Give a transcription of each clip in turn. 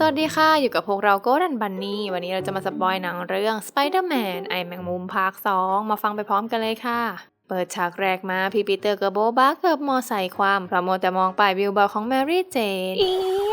สวัสดีค่ะ อยู่กับพวกเราโกดันบันนี่ วันนี้เราจะมาสปอยหนังเรื่อง Spider-Man ไอแมงมุมภาค 2 มาฟังไปพร้อมกันเลยค่ะ เปิดฉากแรกมาพี่ปีเตอร์กับโบบาเกือบมอใส่ความเพราะมัวแต่มองป้ายวิวบอร์ของแมรี่เจน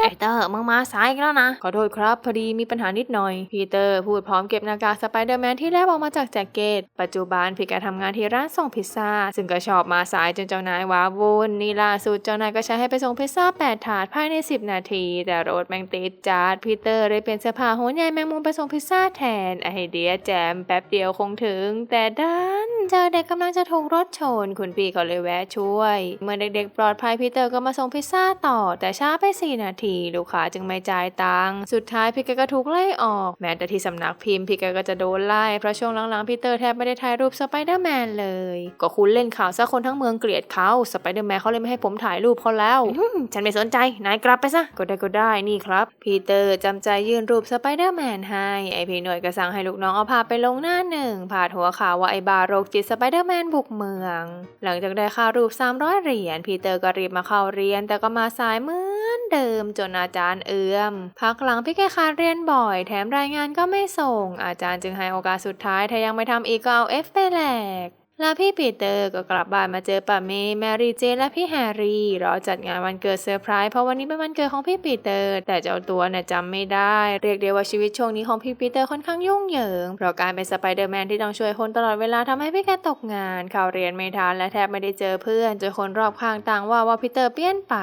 ไอเตอร์มึงมาสายอีกแล้วนะ ขอโทษครับ พอดีมีปัญหานิดหน่อย พีเตอร์พูดพร้อมเก็บหน้ากากสไปเดอร์แมนที่แลบออกมาจากแจ็คเก็ต ปัจจุบันพี่แกทำงานที่ร้านส่งพิซซ่า ซึ่งก็ชอบมาสายจนเจ้านายว้าวุ่นนี่ล่าสุดเจ้านายก็ใช้ให้ไปส่งพิซซ่า 8 ถาดภายใน 10 นาที แต่รถแมงติดจัดพีเตอร์เลยเปลี่ยนเสื้อผ้าหัวใหญ่แมงมุมไปส่งพิซซ่าแทนไอเดียแจมแป๊บเดียวคงถึง แต่ดันเจอเด็กกำลังจะถูกรถชน คุณพี่ก็เลยแวะช่วย เมื่อเด็กๆปลอดภัยพีเตอร์ก็มาส่งพิซซ่าต่อ แต่ช้าไป 4 นาที ลูกค้าจึงไม่จ่ายตังค์สุดท้ายพี่แกก็ถูกไล่ออก แม้แต่ที่สำนักพิมพ์พี่แกก็จะโดนไล่เพราะช่วงหลังๆพีเตอร์แทบไม่ได้ถ่ายรูปสไปเดอร์แมนเลย ก็คุณเล่นข่าวซะคนทั้งเมืองเกลียดเขาสไปเดอร์แมนเขาเลยไม่ให้ผมถ่ายรูปเขาแล้วอื้อหือฉันไม่สนใจนายกลับไปซะก็ได้ก็ได้นี่ครับพีเตอร์จำใจยื่นรูปสไปเดอร์แมนให้ไอพี่หน่วยก็สั่งให้ลูกน้องเอาภาพไปลงหน้าหนึ่งพาดหัวข่าวว่าไอบาโรคจิตสไปเดอร์แมนบุกเมือง หลังจากได้ค่ารูป 300 เหรียญพีเตอร์ก็รีบมาเข้าเรียน แต่ก็มาสายเหมือนเดิมจนอาจารย์เอื้อมพักหลังพี่แกขาดเรียนบ่อย แถมรายงานก็ไม่ส่ง อาจารย์จึงให้โอกาสสุดท้ายถ้ายังไม่ทำอีกก็เอา F ไปแหลก แล้วพี่ปีเตอร์ก็กลับบ้านมาเจอป้าเมย์แมรี่เจนและพี่แฮร์รี่รอจัดงานวันเกิดเซอร์ไพรส์เพราะวันนี้เป็นวันเกิดของพี่ปีเตอร์ แต่เจ้าตัวเนี่ยจำไม่ได้ เรียกได้ว่าชีวิตช่วงนี้ของพี่ปีเตอร์ค่อนข้างยุ่งเหยิง เพราะการเป็นสไปเดอร์แมนที่ต้องช่วยคนตลอดเวลาทำให้พี่แกตกงานเขาเรียนไม่ทันและแทบไม่ได้เจอเพื่อนจนคนรอบข้างต่างว่าว่าพีเตอร์เปลี่ยนไป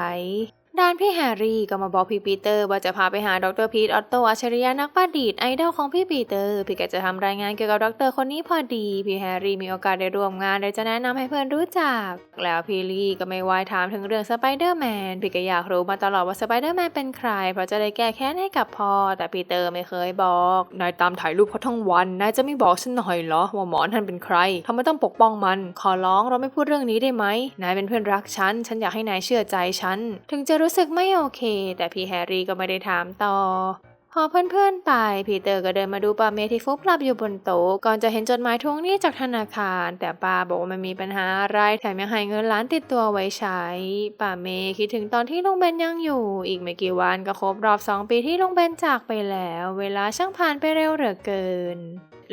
ด้านพี่แฮร์รี่ก็มาบอกพี่ปีเตอร์ว่าจะพาไปหาดรพีทออตโตอัจฉริยะนักประดิษฐ์ไอดอลของพี่ปีเตอร์พี่แกจะทำรายงานเกี่ยวกับดรคนนี้พอดี พี่แฮร์รี่มีโอกาสได้ร่วมงานเลยจะแนะนำให้เพื่อนรู้จัก แล้วพี่ลี่ก็ไม่วายถามถึงเรื่องสไปเดอร์แมนพี่ก็อยากรู้มาตลอดว่าสไปเดอร์แมนเป็นใคร เพราะจะได้แก้แค้นให้กับพ่อแต่ปีเตอร์ไม่เคยบอกนายตามถ่ายรูปเขาทั้งวันนายจะไม่บอกฉันหน่อยเหรอว่าหมอนั่านเป็นใครทำไมต้องปกป้องมัน ขอร้องเราไม่พูดเรื่องนี้ได้ไหมนายเป็นเพื่อนรักฉันฉันอยากให้นายเชื่อใจฉันถึงจะรู้สึกไม่โอเค แต่พี่แฮร์รี่ก็ไม่ได้ถามต่อ พอเพื่อนๆไปพีเตอร์ก็เดินมาดูป้าเมที่ฟุบหลับอยู่บนโต๊ะก่อนจะเห็นจดหมายทวงหนี้จากธนาคาร แต่ป้าบอกว่ามันมีปัญหาอะไรแถมยังให้เงินล้านติดตัวไว้ใช้ป้าเมคิดถึงตอนที่ลุงเบนยังอยู่ อีกไม่กี่วันก็ครบรอบสองปีที่ลุงเบนจากไปแล้ว เวลาช่างผ่านไปเร็วเหลือเกิน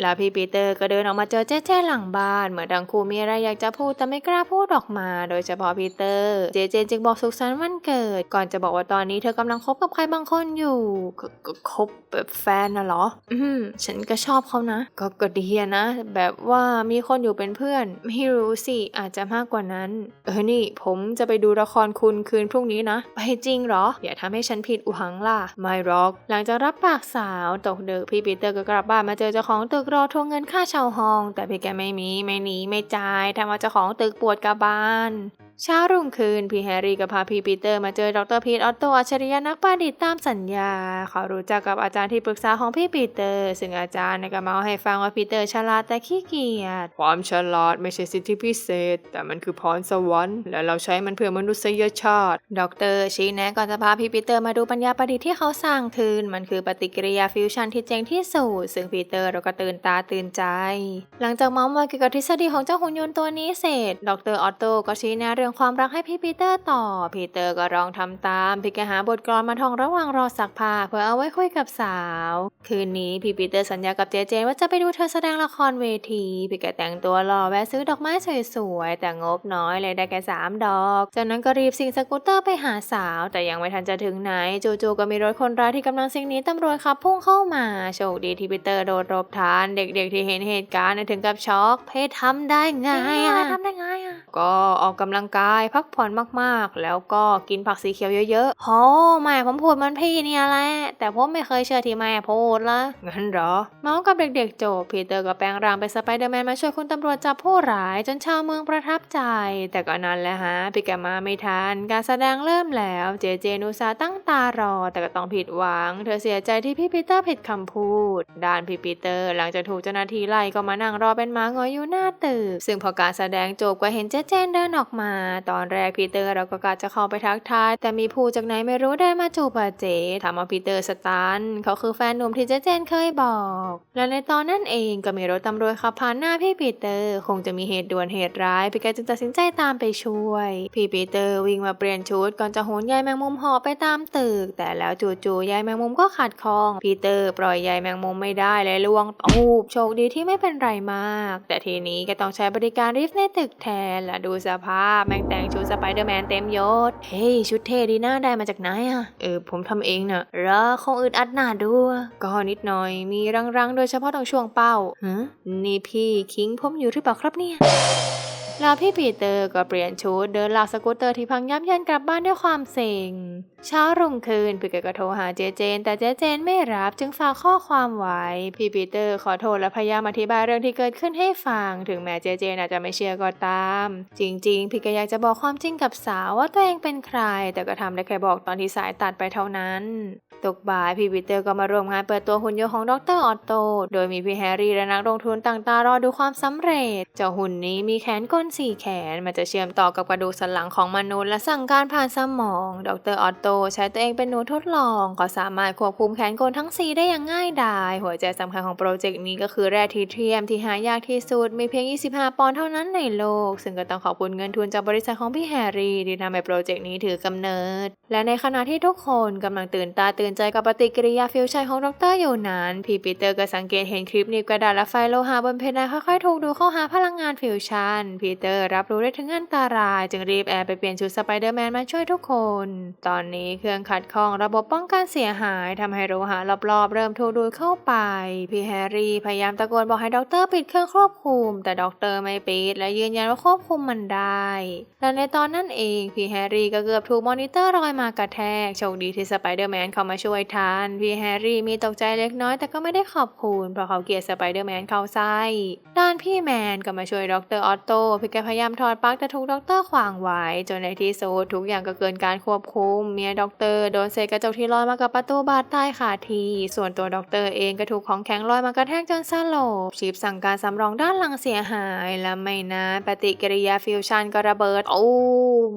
แล้วพี่ปีเตอร์ก็เดินออกมาเจอเจ๊เจ๊หลังบ้านเหมือนดังครูมีอะไรอยากจะพูดแต่ไม่กล้าพูดออกมา โดยเฉพาะพีเตอร์ เจเจจึงบอกสุขสันต์วันเกิด ก่อนจะบอกว่าตอนนี้เธอกำลังคบกับใครบางคนอยู่ก็คบแบบแฟนน่ะเหรอ อืมฉันก็ชอบเขานะ ก็ก็ดีนะ แบบว่ามีคนอยู่เป็นเพื่อน ไม่รู้สิอาจจะมากกว่านั้น เออนี่ ผมจะไปดูละครคุณคืนพรุ่งนี้นะไปจริงเหรออย่าทำให้ฉันผิดหวังล่ะไม่หรอก หลังจากรับปากสาวตกดึกพี่ปีเตอร์ก็กลับบ้านมาเจอเจ้าของตึกรอทวงเงินค่าเช่าห้อง แต่พี่แกไม่มีไม่หนีไม่จ่ายทำเอาเจ้าของตึกปวดกระบาล เช้ารุ่งคืนพี่แฮร์รี่กับพาพี่ปีเตอร์มาเจอดรพีทออตโตอัจฉริยะนักประดิษฐ์ตามสัญญา เขารู้จักกับอาจารย์ที่ปรึกษาของพี่ปีเตอร์ ซึ่งอาจารย์ก็มาเล่าให้ฟังว่าปีเตอร์ฉลาดแต่ขี้เกียจความฉลาดไม่ใช่สิทธิพิเศษ แต่มันคือพรสวรรค์และเราใช้มันเพื่อมนุษยชาติ ดรชี้แนะก่อนจะพาพี่ปีเตอร์มาดูปัญญาประดิษฐ์ที่เขาสร้างขึ้นมันคือปฏิกิริยาฟิวชันที่เจ๋งที่สุดซึ่งปีเตอร์เราก็ตื่นตาตื่นใจ หลังจากมาส์มอยเกี่ยวกับทฤษฎีของเจ้าหุ่นยนต์ตัวนี้เสร็จ ดรออตโตก็ชี้แนะเรื่องความรักให้พี่ปีเตอร์ต่อปีเตอร์ก็ลองทำตาม พี่แกหาบทกลอนมาท่องระหว่างรอซักผ้าเพื่อเอาไว้คุยกับสาว คืนนี้พี่ปีเตอร์สัญญากับเจเจว่าจะไปดูเธอแสดงละครเวที พี่แกแต่งตัวหล่อแวะซื้อดอกไม้สวยๆแต่งบน้อยเลยได้แค่สามดอก จากนั้นก็รีบซิ่งสกูตเตอร์ไปหาสาว แต่ยังไม่ทันจะถึงไหนจู่ๆก็มีรถคนร้ายที่กำลังซิ่งหนี้ตำรวจขับพุ่งเข้ามาโชคดีที่ปีเตอร์โดดหลบทันเด็กๆที่เห็นเหตุการณ์เนี่ยถึงกับช็อกเพทำได้ไงอะทำได้ไงอะก็ออกกำลังกายพักผ่อนมากๆ แล้วก็กินผักสีเขียวเยอะๆโอ้แม่ผมพูดเหมันพี่เนี่ยแหละ แต่ผมไม่เคยเชื่อที่แม่พูดละงั้นเหรอ เมาส์กับเด็กๆจบพีเตอร์ก็แปลงร่างเป็นสไปเดอร์แมนมาช่วยคุณตำรวจจับผู้ร้ายจนชาวเมืองประทับใจ แต่ก็นั้นแหละฮะพี่แกมาไม่ทัน การแสดงเริ่มแล้วเจเจนุสาตั้งตารอ แต่ก็ต้องผิดหวัง เธอเสียใจที่พี่ปีเตอร์ผิดคำพูดด้านพี่ปีเตอร์ หลังจากถูกเจ้าหน้าที่ไล่ก็มานั่งรอเป็นหมาหงอยอยู่หน้าตึกซึ่งพอการแสดงจบก็เห็นเจจเจนเดินออกมาตอนแรกพีเตอร์เราก็กะจะเข้าไปทักทาย แต่มีผู้จากไหนไม่รู้เดินมาจูบอาเจทำเอาพีเตอร์สตันเขาคือแฟนหนุ่มที่เจเจนเคยบอก และในตอนนั้นเองก็มีรถตำรวจขับผ่านหน้าพี่ปีเตอร์ คงจะมีเหตุด่วนเหตุร้ายพี่แกจึงตัดสินใจตามไปช่วย พี่ปีเตอร์วิ่งมาเปลี่ยนชุดก่อนจะโหนยายแมงมุมห่อไปตามตึก แต่แล้วจู่ๆยายแมงมุมก็ขัดคอง พีเตอร์ปล่อยยายแมงมุมไม่ได้และล่วงตูบโชคดีที่ไม่เป็นไรมาก แต่ทีนี้ก็ต้องใช้บริการริฟต์ในตึกแทนและดูสภาพแมงแต่งชุดสไปเดอร์แมนเต็มยศ เฮ้ย ชุดเท่ดีน่าได้มาจากไหนอะเออ ผมทำเองเน่ะรอคงอึดอัดหน้าดูก็นิดหน่อย มีรังๆ โดยเฉพาะตรงช่วงเป้าฮะนี่พี่คิงผมอยู่หรือเปล่าครับเนี่ยแล้วพี่ปีเตอร์ก็เปลี่ยนชุดเดินลากสกูตเตอร์ที่พังยับเยินกลับบ้านด้วยความเซ็งเช้ารุ่งคืนพีเกดก็โทรหาเจเจน แต่เจเจนไม่รับจึงฝากข้อความไว้พี่ปีเตอร์ขอโทษและพยายามอธิบายเรื่องที่เกิดขึ้นให้ฟัง ถึงแม้เจเจนอาจจะไม่เชื่อก็ตาม จริง ๆ พี่ก็อยากจะบอกความจริงกับสาวว่าตัวเองเป็นใคร แต่ก็ทำได้แค่บอกตอนที่สายตัดไปเท่านั้นตกบ่ายพี่ปีเตอร์ก็มาร่วมงานเปิดตัวหุ่นยนต์ของดรออตโต โดยมีพี่แฮร์รี่และนักลงทุนต่างตารอดูความสำเร็จ เจ้าหุ่นนี้มีแขนก้นสี่แขน มันจะเชื่อมต่อกับกระดูกสันหลังของมนุษย์และสั่งการผ่านสมอง ดรออตโตใช้ตัวเองเป็นหนูทดลอง ก็สามารถควบคุมแขนกลทั้งสี่ได้อย่างง่ายดาย หัวใจสำคัญของโปรเจกต์นี้ก็คือแร่ทีเทียมที่หายากที่สุด มีเพียง 25 ปอนด์เท่านั้นในโลก ซึ่งก็ต้องขอบคุณเงินทุนจากบริษัทของพี่แฮร์รี่ที่ทำให้โปรเจกต์นี้ถือกำเนิด และในขณะที่ทุกคนกำลังตื่นตาตื่นใจกับปฏิกิริยาฟิวชั่นของดรอยู่นั้นพี่ปีเตอร์ก็สังเกตเห็นคลิปนีบกระดาษและไฟโลหะบนเพดานค่อยๆถูกดูเข้าหาพลังงานฟิวชันพีเตอร์รับรู้ได้ถึงอันตราย จึงรีบแอบไปเปลี่ยนชุดสไปเดอร์แมนมาช่วยทุกคน ตอนนี้เครื่องขัดข้องระบบป้องกันเสียหายทำให้โลหะรอบๆ เริ่มถูกดูดเข้าไป พี่แฮร์รี่พยายามตะโกนบอกให้ด็อกเตอร์ปิดเครื่องควบคุม แต่ด็อกเตอร์ไม่ปิด และยืนยันว่าควบคุมมันได้ และในตอนนั้นเองพี่แฮร์รี่ก็เกือบถูกมอนิเตอร์ลอยมากระแทกโชคดีที่สไปเดอร์แมนเข้ามาช่วยทันพี่แฮร์รี่มีตกใจเล็กน้อยแต่ก็ไม่ได้ขอบคุณเพราะเขาเกลียดสไปเดอร์แมนเข้าไส้ด้านพี่แมนก็มาช่วยด็อกเตอร์ออตโตพี่แกพยายามถอดปลั๊กแต่ถูกด็อกเตอร์ขวางไว้จนในที่สุดทุกอย่างก็เกินการควบคุมเมียดรโดนเศษกระจกที่ลอยมากับประตูบาดใต้ขาที ส่วนตัวด็อกเตอร์เองก็ถูกของแข็งลอยมากระแทกจนสลบชีพสั่งการสำรองด้านหลังเสียหาย และไม่นานปฏิกิริยาฟิวชันก็ระเบิดอูม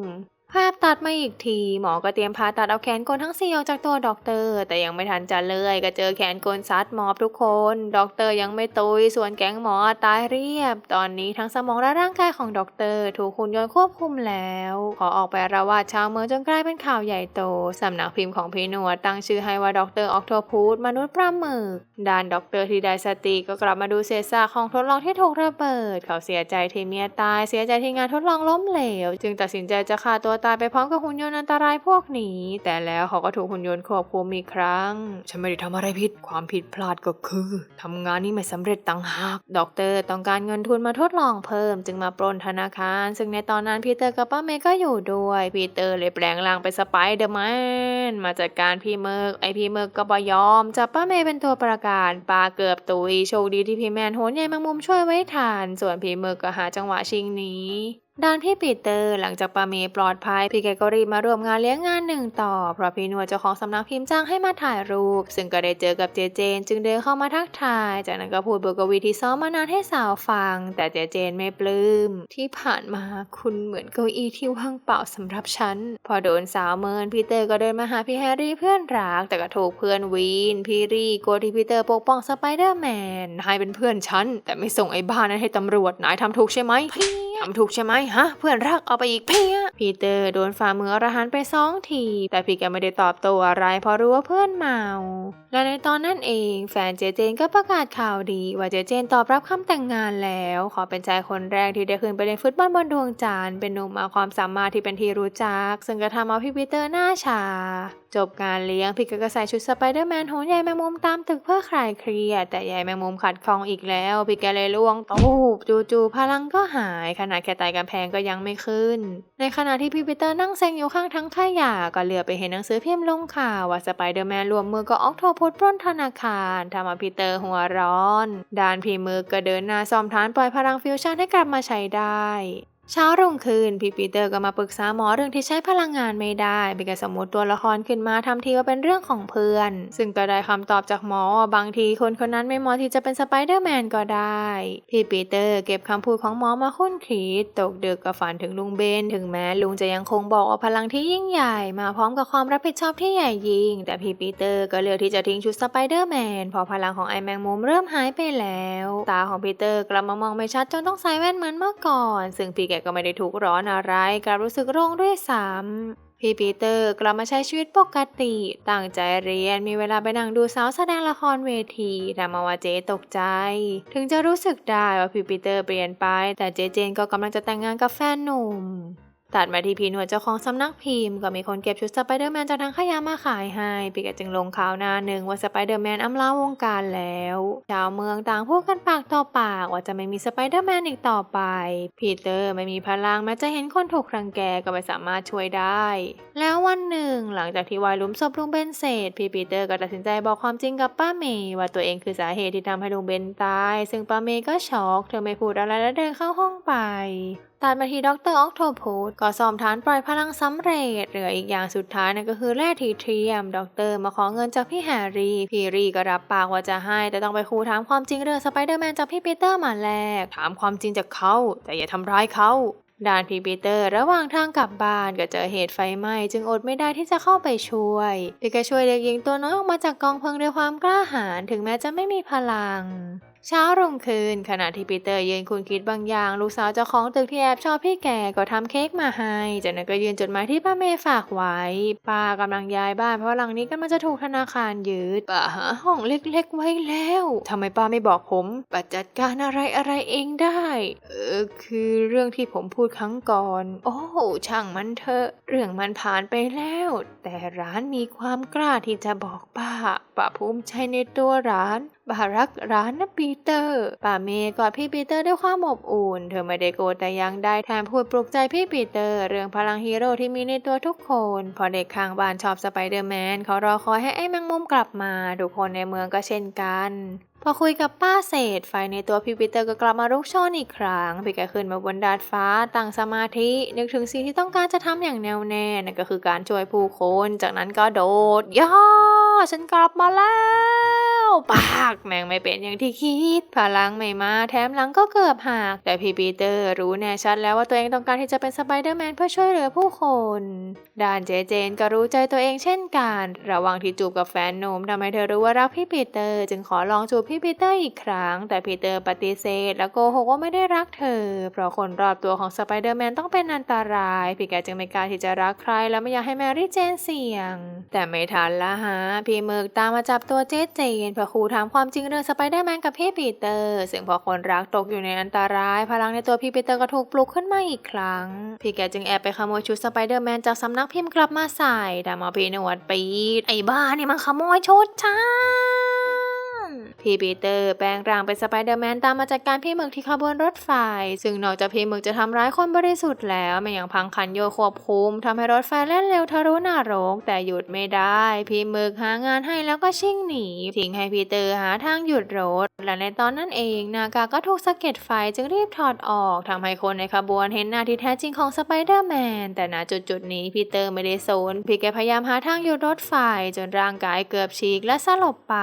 ภาพตัดมาอีกที หมอก็เตรียมผ่าตัดเอาแขนกลทั้งสี่ออกจากตัวด็อกเตอร์ แต่ยังไม่ทันจะเลย ก็เจอแขนกลซัดหมอบทุกคน ด็อกเตอร์ยังไม่ตุย ส่วนแก๊งหมอตายเรียบ ตอนนี้ทั้งสมองและร่างกายของด็อกเตอร์ ถูกหุ่นยนต์ควบคุมแล้ว ขอออกไประวาดชาวเมืองจนกลายเป็นข่าวใหญ่โต สำนักพิมพ์ของพี่หนวดตั้งชื่อให้ว่าด็อกเตอร์ออกโทพูดมนุษย์ปลาหมึกด้านด็อกเตอร์ที่ได้สติก็กลับมาดูเศษซากของทดลองที่ถูกระเบิด เขาเสียใจที่เมียตาย เสียใจที่งานทดลองล้มเหลว จึงตัดสินใจจะฆ่าตัวตายไปพร้อมกับหุ่นยนต์อันตรายพวกนี้ แต่แล้วเขาก็ถูกหุ่นยนต์ควบคุมอีกครั้ง ฉันไม่ได้ทำอะไรผิด ความผิดพลาดก็คือทำงานนี้ไม่สำเร็จต่างหาก ด็อกเตอร์ต้องการเงินทุนมาทดลองเพิ่ม จึงมาปล้นธนาคาร ซึ่งในตอนนั้นพีเตอร์กับป้าเมย์ก็อยู่ด้วย พีเตอร์เลยแปลงร่างเป็นสไปเดอร์แมนมาจัดการพี่เมิร์กไอพี่เมิร์กก็บยอมจับป้าเมย์เป็นตัวประกันปาเกือบตุยโชคดีที่พี่แมนโหนใหญ่แมงมุมช่วยไว้ทันส่วนพี่เมิร์กก็หาจังหวะชิงหนี ด้านพี่ปีเตอร์หลังจากปาเมย์ปลอดภัยพี่แกก็รีบมาร่วมงานเลี้ยงงานหนึ่งต่อ เพราะพี่หนวดเจ้าของสำนักพิมพ์จ้างให้มาถ่ายรูป ซึ่งก็ได้เจอกับเจเจน จึงเดินเข้ามาทักทาย จากนั้นก็พูดบทกวีที่ซ้อมมานานให้สาวฟัง แต่เจเจนไม่ปลื้ม ที่ผ่านมาคุณเหมือนเก้าอี้ที่ว่างเปล่าสำหรับฉัน พอโดนสาวเมินพี่เตอร์ก็เดินมาหาพี่แฮร์รี่เพื่อนรักแต่ก็ถูกเพื่อนวีนพี่รีกลัวที่พี่เตอร์ปกป้องสไปเดอร์แมนนายเป็นเพื่อนฉันแต่ไม่ส่งไอ้บ้านั้นให้ตำรวจนายทำถูกใช่ไหมพี่ทำถูกใช่ไหมฮะ เพื่อนรักเอาไปอีกเพียพีเตอร์โดนฝ่ามืออรหันไปสองที แต่พี่แกไม่ได้ตอบโต้อะไรเพราะรู้ว่าเพื่อนเมา และในตอนนั้นเองแฟนเจเจนก็ประกาศข่าวดี ว่าเจเจนตอบรับคำแต่งงานแล้ว ขอเป็นชายคนแรกที่ได้ขึ้นไปเล่นฟุตบอลบนดวงจันทร์เป็นหนุ่มมาความสามารถที่เป็นที่รู้จัก ซึ่งก็ทำเอาพี่ปีเตอร์หน้าชา จบงานเลี้ยงพี่ก็ใส่ชุดสไปเดอร์แมนโหนใหญ่แมงมุมตามตึกเพื่อคลายเครียดแต่ใหญ่แมงมุมขัดคองอีกแล้วพีกเลยล่วงตูบจู่ๆพลังก็หายขนาดแค่ไตกำแพงก็ยังไม่ขึ้น ในขณะที่พี่ปีเตอร์นั่งเซ็งอยู่ข้างทั้งขยะก็เหลือไปเห็นหนังสือพิมพ์ลงข่าวว่าสไปเดอร์แมนรวมมือกับออกโทพุดปล้นธนาคารทำเอาพีเตอร์หัวร้อนด้านพี่มือก็เดินหน้าซ่อมฐานปล่อยพลังฟิวชั่นให้กลับมาใช้ได้ เช้ารุ่งขึ้นพี่ปีเตอร์ก็มาปรึกษาหมอเรื่องที่ใช้พลังงานไม่ได้เป็นการสมมติตัวละครขึ้นมาทำทีว่าเป็นเรื่องของเพื่อน ซึ่งก็ได้คำตอบจากหมอ บางทีคนคนนั้นไม่เหมาะที่จะเป็นสไปเดอร์แมนก็ได้ พี่ปีเตอร์เก็บคำพูดของหมอมาคุ้นคิดตกดึกก็ฝันถึงลุงเบน ถึงแม้ลุงจะยังคงบอกว่าพลังที่ยิ่งใหญ่ มาพร้อมกับความรับผิดชอบที่ใหญ่ยิ่ง แต่พี่ปีเตอร์ก็เลือกที่จะทิ้งชุดสไปเดอร์แมนพราะพลังของไอแมงมุมเริ่มหายไปแล้ว ตาของปีเตอร์กลับมามองไม่ชัดจนต้องใส่แว่นเหมือนเมื่อก่อน ซึ่งพี่แกก็ไม่ได้ทุกข์ร้อนอะไรกลับรู้สึกโล่งด้วยซ้ำพี่ปีเตอร์กลับมาใช้ชีวิตปกติ ตั้งใจเรียนมีเวลาไปนั่งดูสาวแสดงละครเวทีแต่มาว่าเจ๊ตกใจ ถึงจะรู้สึกได้ว่าพี่ปีเตอร์เปลี่ยนไป แต่เจเจนก็กำลังจะแต่งงานกับแฟนหนุ่ม ตัดมาที่พี่หนวดเจ้าของสำนักพิมพ์ก็มีคนเก็บชุดสไปเดอร์แมนจากทางขยะมาขายให้ปีกจึงลงข่าวหน้าหนึ่งว่าสไปเดอร์แมนอำลาวงการแล้วชาวเมืองต่างพูดกันปากต่อปากว่าจะไม่มีสไปเดอร์แมนอีกต่อไปพีเตอร์ไม่มีพลังแม้จะเห็นคนถูกรังแกก็ไม่สามารถช่วยได้ แล้ววันหนึ่งหลังจากที่วายลุมศพลุงเบนเสร็จพี่ปีเตอร์ก็ตัดสินใจบอกความจริงกับป้าเมย์ว่าตัวเองคือสาเหตุที่ทำให้ลุงเบนตาย ซึ่งป้าเมย์ก็ช็อกเธอไม่พูดอะไรและเดินเข้าห้องไป ตัดมาที่ดรออกโทพูดก็ซ้อมฐานปล่อยพลังสำเร็จเหลืออีกอย่างสุดท้ายนั่นก็คือแร่ทีเทียมดรมาขอเงินจากพี่แฮร์รี่พี่รีก็รับปากว่าจะให้ แต่ต้องไปคูถามความจริงเรื่องสไปเดอร์แมนจากพี่ปีเตอร์มาแลกถามความจริงจากเขา แต่อย่าทำร้ายเขาด่านพี่ปีเตอร์ระหว่างทางกลับบ้านก็เจอเหตุไฟไหม้จึงอดไม่ได้ที่จะเข้าไปช่วยพี่ก็ช่วยเด็กหญิงตัวน้อยออกมาจากกองเพลิงด้วยความกล้าหาญถึงแม้จะไม่มีพลัง เช้ารุ่งขึ้นขณะที่ปีเตอร์ยืนคุณคิดบางอย่าง ลูกสาวเจ้าของตึกที่แอบชอบพี่แก่ก็ทำเค้กมาให้จากนั้นก็ยืนจดหมายที่ป้าเมย์ฝากไว้ป้ากำลังย้ายบ้านเพราะหลังนี้ก็มันจะถูกธนาคารยึดป้าหาห้องเล็กๆไว้แล้วทำไมป้าไม่บอกผมป้าจัดการอะไรอะไรเองได้ เออคือเรื่องที่ผมพูดครั้งก่อน โอ้ช่างมันเถอะเรื่องมันผ่านไปแล้ว แต่ร้านมีความกล้าที่จะบอกป้าป้าภูมิใจในตัวร้าน ป้ารักร้านนะปีเตอร์ป้าเมย์กอดพี่ปีเตอร์ด้วยความอบอุ่น เธอไม่ได้โกรธแต่ยังได้แถมพูดปลุกใจพี่ปีเตอร์ เรื่องพลังฮีโร่ที่มีในตัวทุกคน พอเด็กข้างบ้านชอบสไปเดอร์แมนเขารอคอยให้ไอ้แมงมุมกลับมาทุกคนในเมืองก็เช่นกันพอคุยกับป้าเสร็จไฟในตัวพี่ปีเตอร์ก็กลับมาลุกโชนอีกครั้งพี่ก็ขึ้นมาบนดาดฟ้าตั้งสมาธิ นึกถึงสิ่งที่ต้องการจะทำอย่างแน่วแน่นั่นก็คือการช่วยผู้คน จากนั้นก็โดดย่อฉันกลับมาแล้ว ปาก แม่งไม่เป็นอย่างที่คิด พลังไม่มาแถมหลังก็เกือบหัก แต่พี่ปีเตอร์รู้แน่ชัดแล้วว่าตัวเองต้องการที่จะเป็นสไปเดอร์แมนเพื่อช่วยเหลือผู้คน ด้านเจเจนก็รู้ใจตัวเองเช่นกัน ระหว่างที่จูบกับแฟนหนุ่มทำให้เธอรู้ว่ารักพี่ปีเตอร์ จึงขอลองจูบพี่ปีเตอร์อีกครั้ง แต่ปีเตอร์ปฏิเสธ และโกหกว่าไม่ได้รักเธอ เพราะคนรอบตัวของสไปเดอร์แมนต้องเป็นอันตรายพี่แกจึงไม่กล้าที่จะรักใคร และไม่อยากให้แมรี่เจนเสี่ยง แต่ไม่ทันละฮะพี่เมิร์กตามมาจับตัวเจเจนเพอคูถามความจริงเรื่องสไปเดอร์แมนกับพี่ปีเตอร์ ซึ่งพอคนรักตกอยู่ในอันตราย พลังในตัวพี่ปีเตอร์ก็ถูกปลุกขึ้นมาอีกครั้ง พี่แกจึงแอบไปขโมยชุดสไปเดอร์แมนจากสำนักพิมพ์กลับมาใส่แต่มาพี่นวดปีดไอ้บ้านี่มันขโมยชุดฉัน พี่ปีเตอร์แปลงร่างเป็นสไปเดอร์แมนตามมาจัดการพี่หมึกที่ขบวนรถไฟ ซึ่งนอกจากพี่หมึกจะทำร้ายคนบริสุทธิ์แล้วมันยังพังคันโยควบคุมทำให้รถไฟแล่นเร็วทะลุนรกแต่หยุดไม่ได้ พี่หมึกหางานให้แล้วก็ชิ่งหนีทิ้งให้พีเตอร์หาทางหยุดรถ และในตอนนั้นเอง นากาก็ถูกสะเก็ดไฟจึงรีบถอดออกทำให้คนในขบวนเห็นหน้าที่แท้จริงของสไปเดอร์แมนแต่ณจุดจุดนี้พีเตอร์ไม่ได้สนพี่แกพยายามหาทางหยุดรถไฟจนร่างกายเกือบฉีกและสลบไป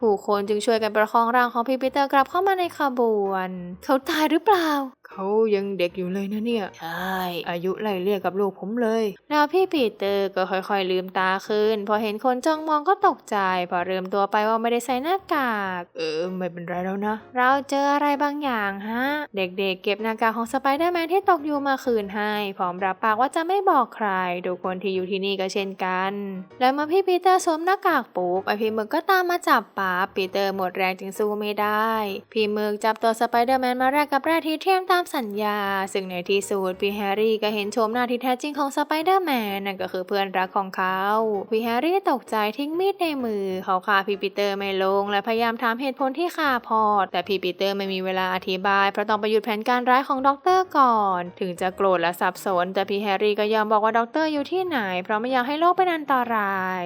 ผู้คนจึงช่วยกันประคองร่างของพี่ปีเตอร์กลับเข้ามาในขบวน เขาตายหรือเปล่า เขายังเด็กอยู่เลยนะเนี่ย ใช่ อายุไล่เลี่ยกับลูกผมเลยแล้วพี่ปีเตอร์ก็ค่อยๆลืมตาขึ้น พอเห็นคนจ้องมองก็ตกใจ พอเริ่มตัวไปว่าไม่ได้ใส่หน้ากาก เออ ไม่เป็นไรแล้วนะ เราเจออะไรบางอย่างฮะ เด็กๆ เก็บหน้ากากของสไปเดอร์แมนที่ตกอยู่มาคืนให้ พร้อมรับปากว่าจะไม่บอกใครทุกคนที่อยู่ที่นี่ก็เช่นกัน แล้วเมื่อพี่ปีเตอร์สวมหน้ากากปุ๊บไอพี่หมึกก็ตามมาจับป๊าปีเตอร์หมดแรงจึงสู้ไม่ได้ พี่หมึกจับตัวสไปเดอร์แมนมาแลกกับแร่ทีเทียมตามสัญญา ซึ่งในที่สุดพี่แฮร์รี่ก็เห็นโฉมหน้าที่แท้จริงของสไปเดอร์แมนนั่นก็คือเพื่อนรักของเขาพี่แฮร์รี่ตกใจทิ้งมีดในมือ เขาฆ่าพี่ปีเตอร์ไม่ลง และพยายามถามเหตุผลที่ฆ่าพอดแต่พี่ปีเตอร์ไม่มีเวลาอธิบายเพราะต้องไปหยุดแผนการร้ายของด็อกเตอร์ก่อน ถึงจะโกรธและสับสน แต่พี่แฮร์รี่ก็ยอมบอกว่าด็อกเตอร์อยู่ที่ไหน เพราะไม่อยากให้โลกเป็นอันตราย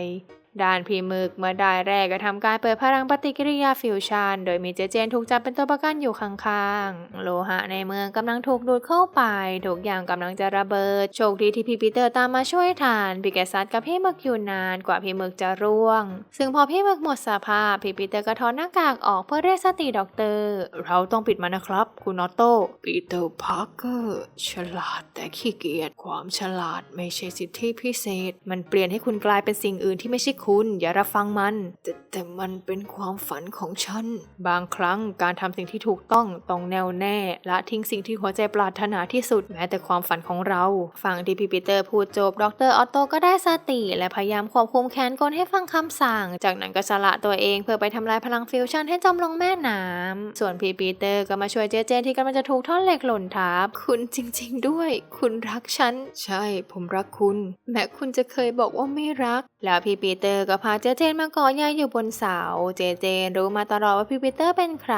ด้านพีมึกเมื่อได้แรกก็ทำการเปิดพลังปฏิกิริยาฟิวชันโดยมีเจเจนถูกจับเป็นตัวประกันอยู่ข้างๆ โลหะในเมืองกำลังถูกดูดเข้าไปทุกอย่างกำลังจะระเบิด โชคดีที่พี่ปีเตอร์ตามมาช่วยทันพี่แกซัดกับพี่มึกอยู่นานกว่าพี่มึกจะร่วง ซึ่งพอพี่มึกหมดสภาพพี่ปีเตอร์ก็ถอนหน้ากากออกเพื่อเรียกสติด็อกเตอร์ เราต้องปิดมันนะครับ คุณออโต้ปีเตอร์พาร์เกอร์ฉลาดแต่ขี้เกียจความฉลาดไม่ใช่สิทธิพิเศษ มันเปลี่ยนให้คุณกลายเป็นสิ่งอื่นที่ไม่ใช่คุณอย่ารับฟังมัน แต่แต่มันเป็นความฝันของฉัน บางครั้งการทำสิ่งที่ถูกต้องต้องแน่วแน่และทิ้งสิ่งที่หัวใจปรารถนาที่สุดแม้แต่ความฝันของเรา ฟังที่พี่ปีเตอร์พูดจบดรออตโตก็ได้สติ และพยายามควบคุมแขนกลให้ฟังคำสั่ง จากนั้นก็สละตัวเองเพื่อไปทำลายพลังฟิวชั่นให้จมลงแม่น้ำส่วนพี่ปีเตอร์ก็มาช่วยเจเจนที่กำลังจะถูกท่อนเหล็กหล่นทับคุณจริง ๆ ด้วย คุณรักฉัน ใช่ ผมรักคุณ แม้คุณจะเคยบอกว่าไม่รัก แล้วพี่ปีเตอร์ก็พาเจเจนมาเกาะยายอยู่บนเสา เจเจนรู้มาตลอดว่าพี่ปีเตอร์เป็นใคร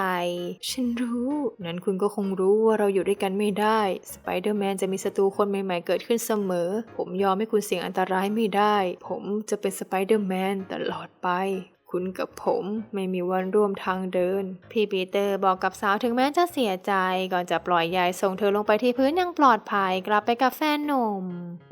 ฉันรู้ นั้นคุณก็คงรู้ว่าเราอยู่ด้วยกันไม่ได้ สไปเดอร์แมนจะมีศัตรูคนใหม่ๆเกิดขึ้นเสมอ ผมยอมให้คุณเสี่ยงอันตรายไม่ได้ ผมจะเป็นสไปเดอร์แมนตลอดไป คุณกับผม ไม่มีวันร่วมทางเดิน พี่ปีเตอร์บอกกับสาวถึงแม้จะเสียใจก่อนจะปล่อยยายส่งเธอลงไปที่พื้นย่างปลอดภัยกลับไปกับแฟนหนุ่ม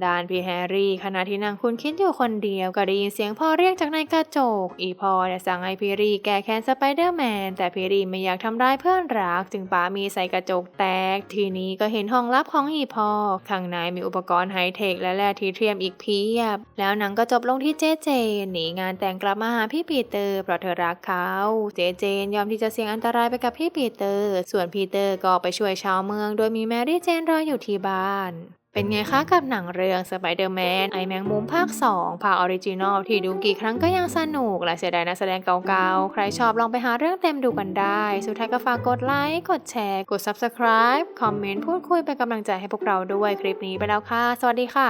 ด้านพี่แฮร์รี่ขณะที่นางคุณคิดอยู่คนเดียวก็ได้ยินเสียงพ่อเรียกจากในกระจก อีพ่อเนี่ยสั่งให้พี่รีแก้แค้นสไปเดอร์แมนแต่พี่รีไม่อยากทำร้ายเพื่อนรัก จึงปามีใส่กระจกแตก ทีนี้ก็เห็นห้องลับของอีพ่อข้างในมีอุปกรณ์ไฮเทคและแร่ทีเทียมอีกเพียบ แล้วหนังก็จบลงที่เจเจหนีงานแต่งกลับมาหาพี่ปีเตอร์เพราะเธอรักเขาเจเจนยอมที่จะเสี่ยงอันตรายไปกับพี่ปีเตอร์ ส่วนปีเตอร์ก็ไปช่วยชาวเมือง โดยมีแมรี่เจนรออยู่ที่บ้านเป็นไงคะกับหนังเรื่อง Spider-Man ไอแมงมุมภาค 2 ภาคออริจินอลที่ดูกี่ครั้งก็ยังสนุก และเสียดายนักแสดงเก่าๆ ใครชอบลองไปหาเรื่องเต็มดูกันได้ สุดท้ายก็ฝากกดไลค์ กดแชร์ กด Subscribe คอมเมนต์ พูดคุยเป็นกำลังใจให้พวกเราด้วยคลิปนี้ไปแล้วค่ะ สวัสดีค่ะ